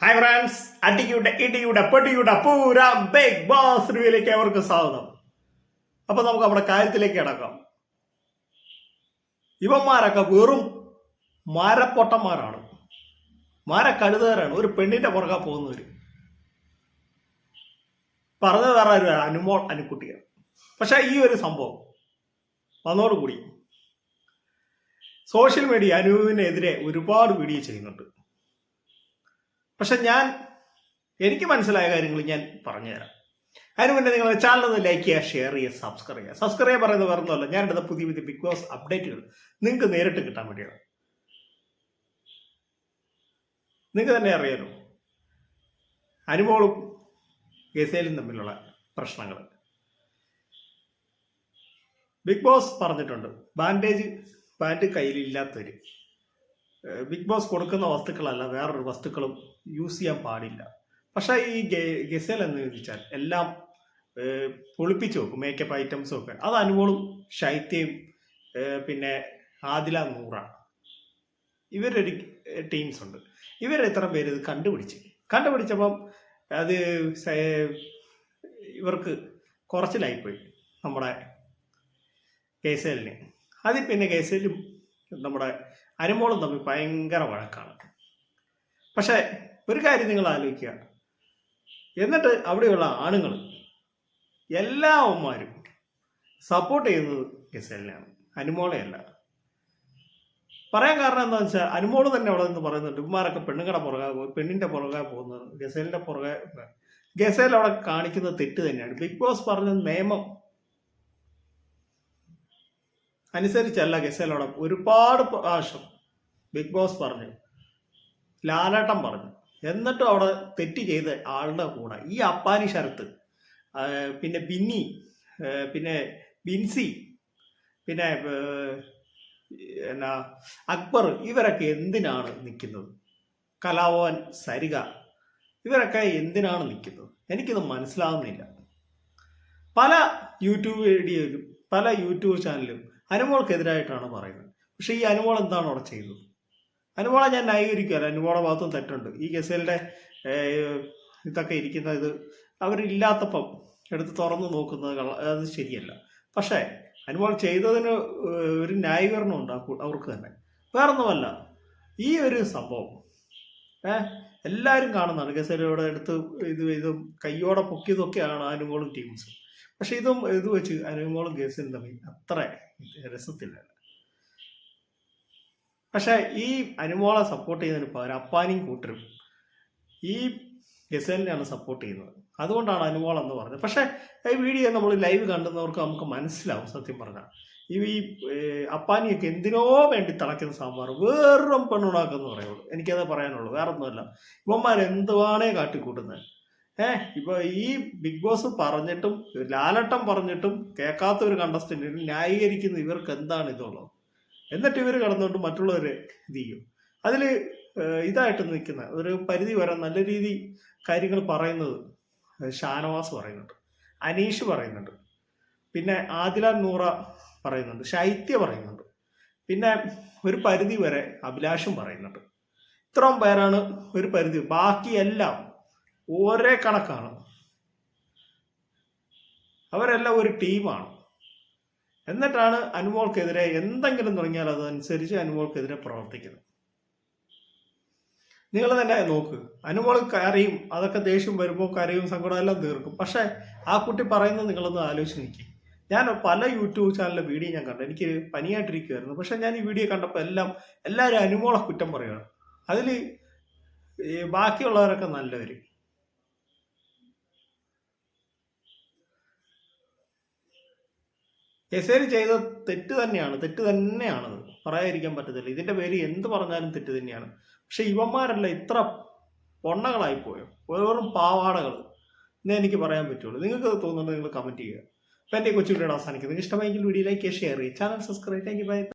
Hi friends അടിയുടെ ഇടിയുടെ പൊടിയുടെ പൂര ബിഗ് ബോസ് റിവ്യൂയിലേക്ക് അവർക്ക് സ്വാഗതം. അപ്പൊ നമുക്ക് നമ്മുടെ കാര്യത്തിലേക്ക് കിടക്കാം. ഇവന്മാരൊക്കെ വെറും മരപ്പൊട്ടന്മാരാണ്. മരക്കഴുതേറാണ് ഒരു പെണ്ണിന്റെ പുറകെ പോകുന്നവർ പറഞ്ഞു ഒരു അനുമോൾ അനുക്കുട്ടിയാണ് പക്ഷെ ഈ ഒരു സംഭവം വന്നോടുകൂടി സോഷ്യൽ മീഡിയ അനുവിനെതിരെ ഒരുപാട് വീഡിയോ ചെയ്യുന്നുണ്ട്. പക്ഷെ ഞാൻ എനിക്ക് മനസ്സിലായ കാര്യങ്ങൾ ഞാൻ പറഞ്ഞുതരാം. അതിന് മുന്നേ നിങ്ങൾ ചാനൽ ഒന്ന് ലൈക്ക് ചെയ്യുക ഷെയർ ചെയ്യുക. സബ്സ്ക്രൈബ് ചെയ്യുക സബ്സ്ക്രൈബ് പറയുന്നത് വേറൊന്നുമല്ല ഞാൻ എടുത്ത പുതിയ പുതിയ ബിഗ് ബോസ് അപ്ഡേറ്റുകൾ നിങ്ങൾക്ക് നേരിട്ട് കിട്ടാൻ വേണ്ടിയാണ്. നിങ്ങൾക്ക് തന്നെ അറിയാലോ അനുമോളും ഗസേലും തമ്മിലുള്ള പ്രശ്നങ്ങൾ. ബിഗ് ബോസ് പറഞ്ഞിട്ടുണ്ട് ബാൻഡേജ് ബാൻഡ് കയ്യിലില്ലാത്തവര്. ഏഹ് ബിഗ് ബോസ് കൊടുക്കുന്ന വസ്തുക്കളല്ല വേറൊരു വസ്തുക്കളും യൂസ് ചെയ്യാൻ പാടില്ല. പക്ഷേ ഈ ഗസൽ എന്ന് ചോദിച്ചാൽ എല്ലാം പൊളിപ്പിച്ച് വെക്കും മേക്കപ്പ് ഐറ്റംസും ഒക്കെ. അത് അനുമോളും ശൈത്യയും പിന്നെ ആദില നൂറ ഇവരൊരു ടീംസ് ഉണ്ട്. ഇവർ ഇത്ര പേര് ഇത് കണ്ടുപിടിച്ച്? കണ്ടുപിടിച്ചപ്പം അത് ഇവർക്ക് കുറച്ചിലായിപ്പോയി നമ്മുടെ കേസലിന് അതിൽ പിന്നെ കേസലും നമ്മുടെ അനുമോളും തമ്മിൽ ഭയങ്കര വഴക്കാണ്. പക്ഷേ ഒരു കാര്യം നിങ്ങൾ ആലോചിക്കുക. എന്നിട്ട് അവിടെയുള്ള ആണുങ്ങൾ എല്ലാ അമ്മമാരും സപ്പോർട്ട് ചെയ്യുന്നത് ഗസലിനെയാണ്. അനുമോളെയല്ല പറയാൻ കാരണം എന്താണെന്ന് വെച്ചാൽ അനുമോൾ തന്നെ അവിടെ നിന്ന് പറയുന്നുണ്ട് ഇവന്മാരൊക്കെ പെണ്ണുങ്ങളുടെ പുറകെ പോയി പെണ്ണിന്റെ പുറകെ പോകുന്നത് ഗസലിന്റെ പുറകെ ഗസേൽ അവിടെ കാണിക്കുന്ന തെറ്റ് തന്നെയാണ്. ബിഗ് ബോസ് പറഞ്ഞ നിയമം അനുസരിച്ചല്ല ഗസേലോടം ഒരുപാട് പ്രാവശ്യം ബിഗ് ബോസ് പറഞ്ഞു. ലാലാട്ടം പറഞ്ഞു. എന്നിട്ടും അവിടെ തെറ്റ് ചെയ്ത ആളുടെ കൂടെ. ഈ അപ്പാനി ശരത്ത് പിന്നെ ബിന്നി പിന്നെ ബിൻസി പിന്നെ എന്നാ അക്ബർ ഇവരൊക്കെ എന്തിനാണ് നിൽക്കുന്നത്? കലാഭവൻ സരിക ഇവരൊക്കെ എന്തിനാണ് നിൽക്കുന്നത്? എനിക്കിത് മനസ്സിലാവുന്നില്ല. പല യൂട്യൂബ് വീഡിയോയിലും പല യൂട്യൂബ് ചാനലിലും അനുമോൾക്കെതിരായിട്ടാണ് പറയുന്നത്. പക്ഷെ ഈ അനുമോൾ എന്താണ് അവിടെ ചെയ്തത് അനുമോളെ ഞാൻ ന്യായീകരിക്കുകയല്ല അനുമോളെ ഭാഗത്തും തെറ്റുണ്ട്. ഈ ഗസലിന്റെ ഇതൊക്കെ ഇരിക്കുന്ന ഇത് അവരില്ലാത്തപ്പം എടുത്ത് തുറന്നു നോക്കുന്നത് അത് ശരിയല്ല. പക്ഷേ അനുമോൾ ചെയ്തതിന് ഒരു ന്യായീകരണം ഉണ്ട് അവർക്ക് തന്നെ. വേറൊന്നുമല്ല ഈ ഒരു സംഭവം ഏഹ് എല്ലാവരും കാണുന്നതാണ്. ഗസലോടെ എടുത്ത് ഇത് ഇതും കയ്യോടെ പൊക്കിയതൊക്കെയാണ് അനുമോളും ടീംസും. പക്ഷെ ഇതും ഇത് വെച്ച് അനുമോളും ഗസലും തമ്മിൽ അത്ര രസത്തില്ല. പക്ഷെ ഈ അനുമോളെ സപ്പോർട്ട് ചെയ്യുന്നതിന് പകരം അപ്പാനിയും കൂട്ടരും ഈ ഗസലിനെയാണ് സപ്പോർട്ട് ചെയ്യുന്നത്. അതുകൊണ്ടാണ് അനുമോൾ എന്ന് പറഞ്ഞത്. പക്ഷേ ഈ വീഡിയോ നമ്മൾ ലൈവ് കണ്ടുന്നവർക്ക് നമുക്ക് മനസ്സിലാവും സത്യം പറഞ്ഞാൽ. ഈ ഈ അപ്പാനിയൊക്കെ എന്തിനോ വേണ്ടി തിളയ്ക്കുന്ന സാമ്പാർ വെറും പെണ്ണുണാക്കെന്ന് പറയുള്ളൂ. എനിക്കത് പറയാനുള്ളൂ. വേറൊന്നുമല്ല. ഇവന്മാർ എന്തുവാണേ കാട്ടിക്കൂട്ടുന്നത്. ഏഹ് ഇപ്പൊ ഈ ബിഗ് ബോസ് പറഞ്ഞിട്ടും ലാലട്ടം പറഞ്ഞിട്ടും കേൾക്കാത്ത ഒരു കണ്ടസ്റ്റന്റിന് ന്യായീകരിക്കുന്ന ഇവർക്ക് എന്താണ് ഇതുള്ളത്? എന്നിട്ട് ഇവർ കടന്നുകൊണ്ട് മറ്റുള്ളവരെ ഇത് ചെയ്യും. അതിൽ ഇതായിട്ട് നിൽക്കുന്ന ഒരു പരിധി വരെ നല്ല രീതി കാര്യങ്ങൾ പറയുന്നത് ഷാനവാസ് പറയുന്നുണ്ട്. അനീഷ് പറയുന്നുണ്ട്. പിന്നെ ആദില നൂറ പറയുന്നുണ്ട്. ശൈത്യ പറയുന്നുണ്ട്. പിന്നെ ഒരു പരിധി വരെ അഭിലാഷും പറയുന്നുണ്ട്. ഇത്രയും പേരാണ് ഒരു പരിധി. ബാക്കിയെല്ലാം ഒരേ കണക്കാണ്. അവരെല്ലാം ഒരു ടീമാണ്. എന്നിട്ടാണ് അനുമോൾക്കെതിരെ എന്തെങ്കിലും തുടങ്ങിയാൽ അതനുസരിച്ച് അനുമോൾക്കെതിരെ പ്രവർത്തിക്കുന്നത്. നിങ്ങൾ തന്നെ നോക്ക്. അനുമോൾ കരയും അതൊക്കെ ദേഷ്യം വരുമ്പോൾ കരയും സങ്കടം എല്ലാം തീർക്കും. പക്ഷെ ആ കുട്ടി പറയുന്നത് നിങ്ങളൊന്ന് ആലോചിച്ച് നിൽക്കി ഞാൻ പല യൂട്യൂബ് ചാനലിലെ വീഡിയോ ഞാൻ കണ്ടു. എനിക്ക് പനിയായിട്ടിരിക്കുമായിരുന്നു പക്ഷെ ഞാൻ ഈ വീഡിയോ കണ്ടപ്പോൾ എല്ലാം എല്ലാവരും അനുമോളെ കുറ്റം പറയുകയാണ് അതിൽ ബാക്കിയുള്ളവരൊക്കെ നല്ലവര്. എസേര് ചെയ്ത തെറ്റ് തന്നെയാണ് തെറ്റ് തന്നെയാണത്. പറയാതിരിക്കാൻ പറ്റത്തില്ല. ഇതിന്റെ പേര് എന്ത് പറഞ്ഞാലും തെറ്റ് തന്നെയാണ്. പക്ഷെ ഇവന്മാരല്ല ഇത്ര പൊണ്ണകളായി പോയോ വെറും പാവാടകൾ. എന്നേ എനിക്ക് പറയാൻ പറ്റുള്ളൂ. നിങ്ങൾക്ക് തോന്നുന്നുണ്ടെങ്കിൽ നിങ്ങൾ കമന്റ് ചെയ്യുക. അപ്പം എന്റെ കൊച്ചു വീഡിയോ അവസാനിക്കുന്നത് ഇഷ്ടമായെങ്കിൽ വീഡിയോ ലൈക്ക് ഷെയർ ചെയ്യുക. Channel subscribe thank you bye